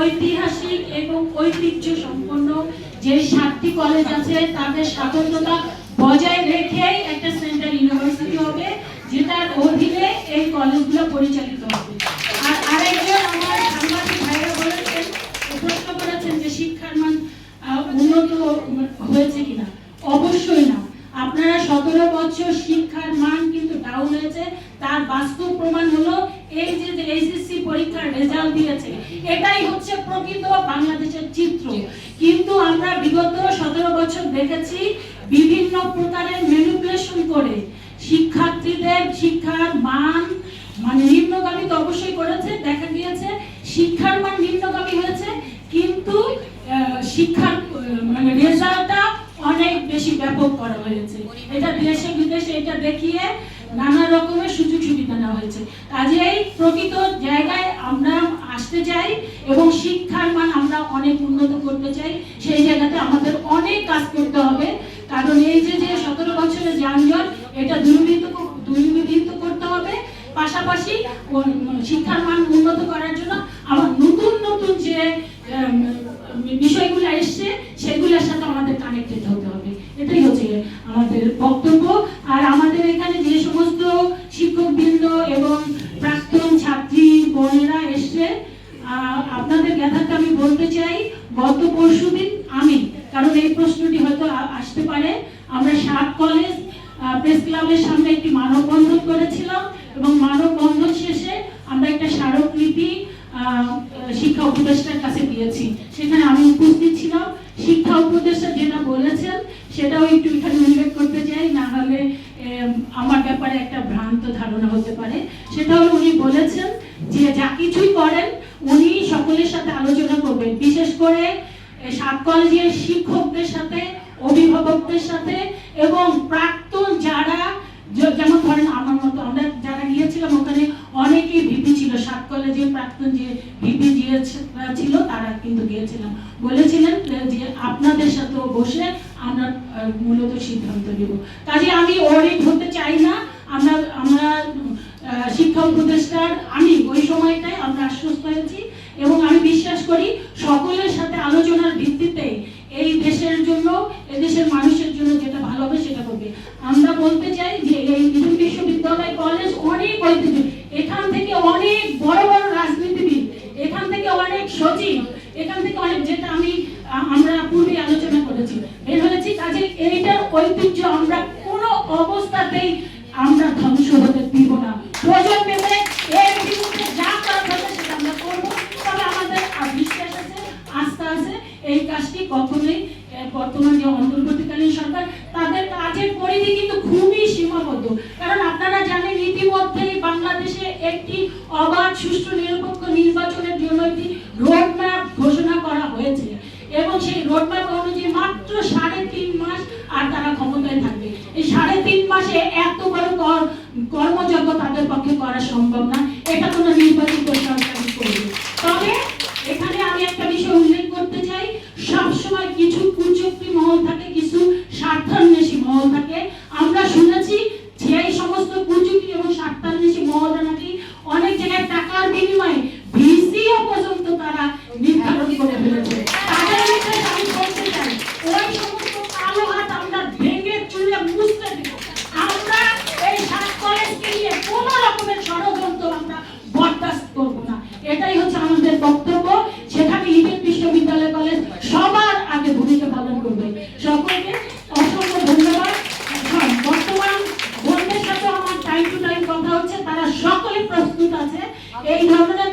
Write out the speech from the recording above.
ঐতিহাসিক এবং ঐতিহ্য সম্পন্ন যে সাতটি কলেজ আছে, তাদের স্বাতন্ত্রতা বজায় রেখেই একটা সেন্ট্রাল ইউনিভার্সিটি হবে, যেটার অধীনে এই কলেজগুলো পরিচালিত হবে। আর আরেকজন আমার সাংবাদিক ভাইরা বলেছেন, প্রশ্ন করেছেন যে শিক্ষার মান উন্নত হয়েছে কিনা। অবশ্যই না। আপনারা সতেরো বছর শিক্ষার মান কিন্তু ডাউন হয়েছে, তার বাস্তব প্রমাণ হলো এই যে এইচএসসি পরীক্ষার রেজাল্ট দিয়েছে, এটাই হচ্ছে প্রকৃত বাংলাদেশের চিত্র। কিন্তু আমরা বিগত সতেরো বছর দেখেছি বিভিন্ন প্রকারের ম্যানিপুলেশন করে শিক্ষার্থীদের শিক্ষার মান মানে নিম্নগামী তো অবশ্যই করেছে, দেখা গিয়েছে শিক্ষার মান নিম্নগামী হয়েছে, কিন্তু শিক্ষার মানে রেজাল্টটা অনেক বেশি ব্যাপক করা হয়েছে। এটা দেশে বিদেশে এটা দেখিয়ে নানা রকমের সুযোগ সুবিধা নেওয়া হয়েছে। কাজেই প্রকৃত জায়গায় আমরা আসতে চাই এবং শিক্ষার মান আমরা অনেক উন্নত করতে চাই। সেই জায়গাতে আমাদের অনেক কাজ করতে হবে। কারণ এই যে যে সতেরো বছরের যানজট, এটা দূরীভূত দূরীভূত করতে হবে। পাশাপাশি শিক্ষার মান উন্নত করার জন্য আমার নতুন নতুন যে বিষয়গুলো এসছে, সেগুলোর সাথে আমাদের কানেক্টেড হতে হবে। এটাই হচ্ছে আমাদের বক্তব্য। আর আমাদের এখানে যে সমস্ত শিক্ষকবৃন্দ এবং প্রাক্তন ছাত্রী, বোনেরা এসছে আপনাদের জ্ঞাতার্থে আমি বলতে চাই, গত পরশুদিন আমি, কারণ এই প্রশ্নটি হয়তো আসতে পারে, আমরা সাত কলেজ প্রেস ক্লাবের সামনে একটি মানববন্ধন করেছিলাম এবং মানববন্ধন শেষে আমরা একটা স্মারকলিপি শিক্ষা উপদেষ্টার কাছে দিয়েছি। সেখানে আমি উপস্থিত ছিলাম। শিক্ষা উপদেষ্টা যেটা বলেছেন, সেটাও একটু এখানে উল্লেখ চাই না হলে আমার ব্যাপারে একটা ভ্রান্ত ধারণা হতে পারে। সেটা হলো উনি বলেছেন যে যা কিছুই করেন, উনি সকলের সাথে আলোচনা করবেন। বিশেষ করে সাত কলেজের শিক্ষকদের সাথে, অভিভাবকদের সাথে, এবং প্রাক্তন যারা যেমন ধরেন আমার মতো, আমরা যারা গিয়েছিলাম, ওখানে অনেকেই ভিপি ছিল। সাত কলেজের প্রাক্তন যে ভিপি ছিল, তারা কিন্তু গিয়েছিলাম বলেছিলেন যে আপনাদের সাথেও বসে আমরা মূলত সিদ্ধান্ত নেব। কাজে আমি অডিট হতে চাই না, আমরা আমরা শিক্ষা উপদেষ্টার, আমি ওই সময়টায় আমরা আশ্বস্ত হয়েছি এবং আমি বিশ্বাস করি সকলের সাথে আলোচনার ভিত্তিতে এই দেশের জন্য, এদেশের মানুষের জন্য যেটা ভালো হবে সেটা করবে। আমরা বলতে চাই যে, এই বিশ্ববিদ্যালয় কলেজ অনেক ঐতিহ্য। এখান থেকে অনেক বড় বড় রাজনীতিবিদ এখান থেকে অনেক সচিব এখান থেকে অনেক যেটা আমি আ- আমরা পূর্বে আলোচনা করেছি বের হয়েছি কাজে এইটার ঐতিহ্য আমরা কোনো অবস্থাতেই আমরা ধ্বংস হতে দিব না। এর বিরুদ্ধে যা যাবে সেটা আমরা করব। তবে আমাদের বিশ্বাস আছে, আস্থা আছে। এই কাজটি কখনোই বর্তমান যে অন্তর্বর্তীকালীন সরকার, তাদের কাজের পরিধি কিন্তু খুবই সীমাবদ্ধ। কারণ আপনারা জানেন, ইতিমধ্যেই বাংলাদেশে একটি অবাধ, সুষ্ঠু, নিরপেক্ষ নির্বাচনের জন্য একটি রোডম্যাপ ঘোষণা করা হয়েছে এবং সেই রোডম্যাপ অনুযায়ী মাত্র সাড়ে তিন মাস আর তারা ক্ষমতায় থাকবে। এই সাড়ে তিন মাসে এত বড় কর- কর্মযজ্ঞ তাদের পক্ষে করা সম্ভব না এটা কোনো নির্বাচিত সরকারই করবে তবে এখানে আমি একটা বিষয় উল্লেখ করতে চাই সবসময় কিছু কুচক্রি মহল থাকে কিছু স্বার্থান্বেষী মহল থাকে আমরা শুনেছি যে এই সমস্ত কুচক্রি এবং স্বার্থান্বেষী মহলরা নাকি অনেক জায়গায় টাকার বিনিময়ে ভিসিও পর্যন্ত তারা নির্ধারণ করে ফেলেছে তাদের বিষয়ে আমি বলতে চাই ওই সমস্ত কালো হাত আমরা ভেঙে চুলে মুছতে দেব আমরা এই সাত কলেজকে নিয়ে কোনো রকমের ষড়যন্ত্র আমরা বরদাস্ত করব না এটাই হচ্ছে আমাদের বক্তব্য সেখানে ইডেন বিশ্ববিদ্যালয় কলেজ সবার আগে ভূমিকা পালন করবে সকলকে অসংখ্য ধন্যবাদ হ্যাঁ, বর্তমান বন্ধুদের সাথে আমার টাইম টু টাইম কথা হচ্ছে তারা সকলে প্রস্তুত আছে এই ধরনের